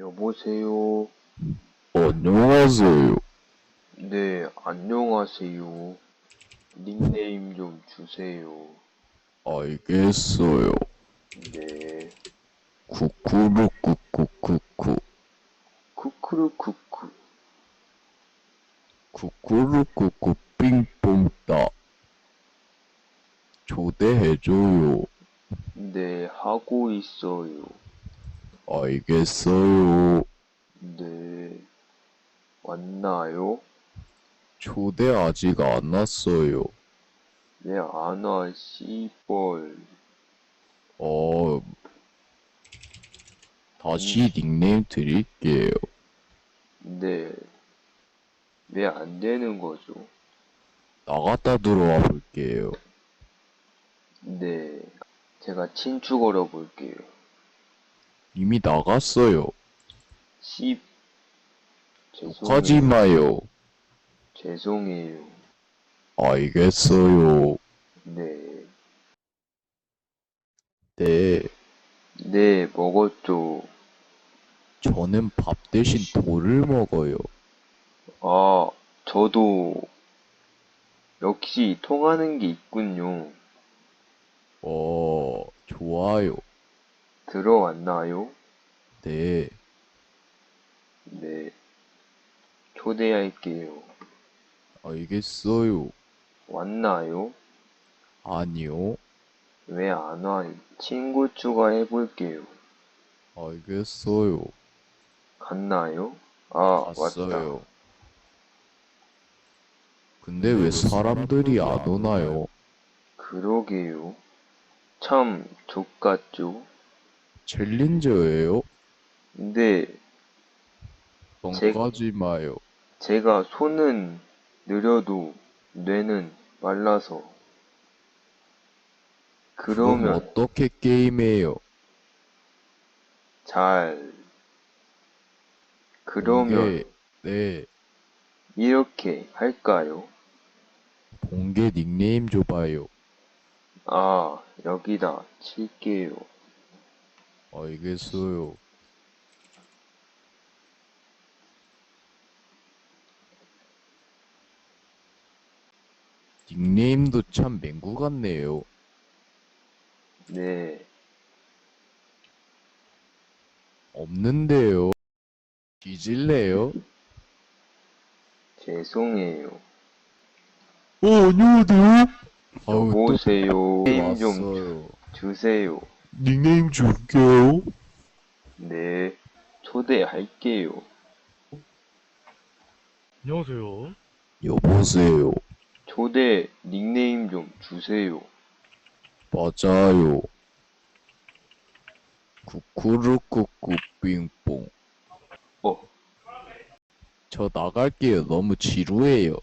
여보세요. 안녕하세요. 네, 안녕하세요. 닉네임 좀 주세요. 알겠어요. 네, 쿠쿠루쿠쿠쿠쿠. 쿠쿠루쿠쿠. 쿠쿠루쿠쿠 삥뽕따. 초대해줘요. 네, 하고 있어요. 알겠어요. 네, 왔나요? 초대 아직 안 왔어요. 네, 안 와, 씨벌. 어, 다시 닉네임 드릴게요. 네, 왜 안 되는 거죠? 나갔다 들어와 볼게요. 네, 제가 친추 걸어 볼게요. 이미 나갔어요. 씨, 욕하지 죄송해요. 마요. 죄송해요. 알겠어요. 네, 네. 네, 먹었죠. 저는 밥 대신 돌을 먹어요. 아, 저도 역시 통하는 게 있군요. 어, 좋아요. 들어왔나요? 네. 네. 초대할게요. 알겠어요. 왔나요? 아니요. 왜 안 와요? 친구 추가해볼게요. 알겠어요. 갔나요? 아. 왔어요. 근데 왜 사람들이 안 오나요? 그러게요. 참, 족같죠? 챌린저예요? 근데 뻥까지 마요. 제가 손은 느려도 뇌는 말라서. 그럼 그러면 어떻게 게임해요? 잘. 그러면 본게, 네. 이렇게 할까요? 본게 닉네임 줘봐요. 아, 여기다 칠게요. 알겠어요. 닉네임도 참 맹구 같네요. 네, 없는데요. 뒤질래요? 죄송해요. 어, 안녕하세요. 아우, 또 여보세요. 게임 좀 왔어요. 주세요. 닉네임 줄게요. 네, 초대할게요. 안녕하세요. 여보세요. 초대 닉네임 좀 주세요. 맞아요. 쿠쿠루쿠쿠 삥뽕. 어, 저 나갈게요. 너무 지루해요.